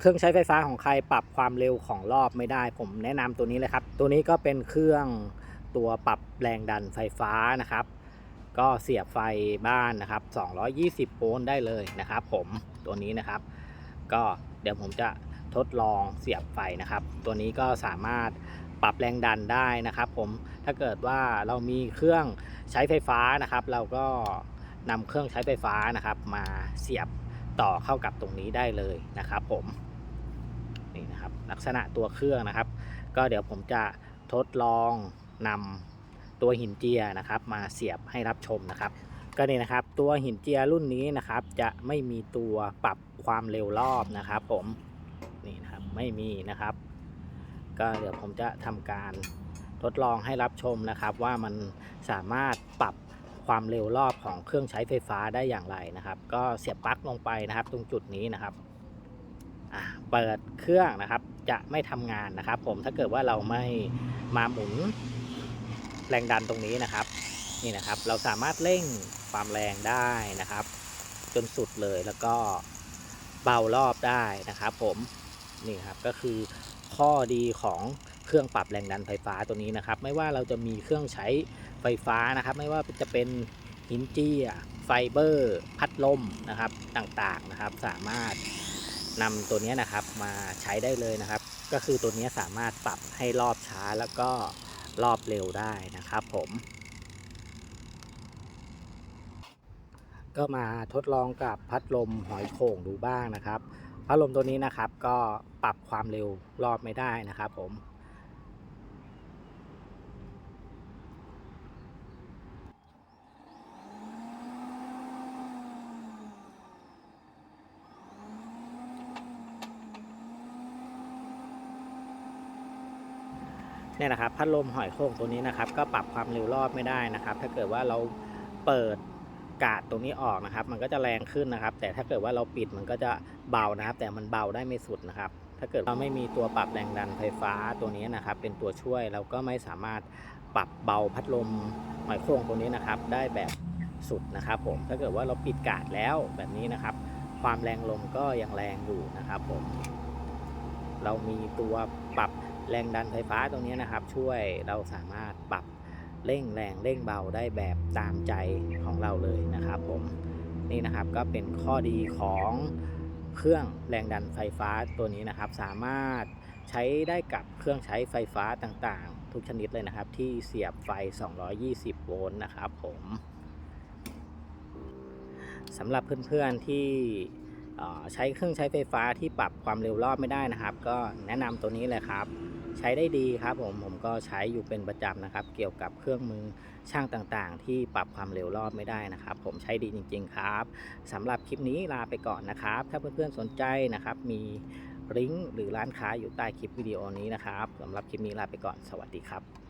เครื่องใช้ไฟฟ้าของใครปรับความเร็วของรอบไม่ได้ ผมแนะนำตัวนี้เลยครับ ตัวนี้ก็เป็นเครื่องตัวปรับแรงดันไฟฟ้านะครับ ก็เสียบไฟบ้านนะครับ 220 โวลต์ได้เลยนะครับผมตัวนี้นะครับ ก็เดี๋ยวผมจะทดลองเสียบไฟนะครับ ตัวนี้ก็สามารถปรับแรงดันได้นะครับ ผมถ้าเกิดว่าเรามีเครื่องใช้ไฟฟ้านะครับ เราก็นำเครื่องใช้ไฟฟ้านะครับ มาเสียบต่อเข้ากับตรงนี้ได้เลยนะครับผม ลักษณะตัวเครื่องนะครับ ก็เดี๋ยวผมจะทดลองนำตัวหินเจียนะครับ มาเสียบให้รับชมนะครับ ก็นี่นะครับตัวหินเจียรุ่นนี้นะครับ จะไม่มีตัวปรับความเร็วรอบนะครับ ผมนี่นะครับไม่มีนะครับ ก็เดี๋ยวผมจะทำการทดลองให้รับชมนะครับ ว่ามันสามารถปรับความเร็วรอบของเครื่องใช้ไฟฟ้าได้อย่างไรนะครับ ก็เสียบปลั๊กลงไปนะครับ ตรงจุดนี้นะครับ เปิดเครื่องนะครับ จะไม่ทำงานนะครับ ผมถ้าเกิดว่าเราไม่มาหมุนแรงดันตรงนี้นะครับ นี่นะครับ เราสามารถเร่งความแรงได้นะครับ จนสุดเลยแล้วก็เบารอบได้นะครับผมนี่ครับก็คือข้อดีของเครื่องปรับแรงดันไฟฟ้าตัวนี้นะครับ ไม่ว่าเราจะมีเครื่องใช้ไฟฟ้านะครับ ไม่ว่าจะเป็นหินเจียไฟเบอร์ พัดลมนะครับต่างๆนะครับ สามารถ นำตัวนี้นะครับมาใช้ได้เลยนะครับ ก็คือตัวนี้สามารถปรับให้รอบช้าแล้วก็รอบเร็วได้นะครับผมก็มาทดลองกับพัดลมหอยโข่งดูบ้างนะครับ พัดลมตัวนี้นะครับก็ปรับความเร็วรอบไม่ได้นะครับผม เนี่ยนะครับพัดลมหอยโข่งตัวนี้นะครับ ก็ปรับความเร็วรอบไม่ได้นะครับ ถ้าเกิดว่าเราเปิดกาดตรงนี้ออกนะครับ มันก็จะแรงขึ้นนะครับ แต่ถ้าเกิดว่าเราปิดมันก็จะเบานะครับ แต่มันเบาได้ไม่สุดนะครับ ถ้าเกิดเราไม่มีตัวปรับแรงดันไฟฟ้าตัวนี้นะครับ เป็นตัวช่วยเราก็ไม่สามารถปรับเบาพัดลมหอยโข่งตัวนี้นะครับ ได้แบบสุดนะครับ ผมถ้าเกิดว่าเราปิดกาดแล้วแบบนี้นะครับ ความแรงลมก็ยังแรงอยู่นะครับผม เรามีตัวปรับแรงดันไฟฟ้าตรงนี้นะครับ ช่วยเราสามารถปรับเร่งแรงเร่งเบาได้แบบตามใจของเราเลยนะครับผมนี่นะครับก็เป็นข้อดีของเครื่องแรงดันไฟฟ้าตัวนี้นะครับ สามารถใช้ได้กับเครื่องใช้ไฟฟ้าต่างๆ ทุกชนิดเลยนะครับ ที่เสียบไฟ 220 โวลต์นะครับผมสำหรับเพื่อนๆที่ ใช้เครื่องใช้ไฟฟ้าที่ปรับความเร็วรอบไม่ได้นะครับ ก็แนะนำตัวนี้เลยครับ ใช้ได้ดีครับผมผมก็ใช้อยู่เป็นประจำนะครับ เกี่ยวกับเครื่องมือช่างต่างๆ ที่ปรับความเร็วรอบไม่ได้นะครับ ผมใช้ดีจริง ๆ ครับสำหรับคลิปนี้ลาไปก่อนนะครับ ถ้าเพื่อนๆสนใจนะครับ มีลิงก์หรือร้านค้าอยู่ใต้คลิปวิดีโอนี้นะครับสำหรับคลิปนี้ลาไปก่อนสวัสดีครับ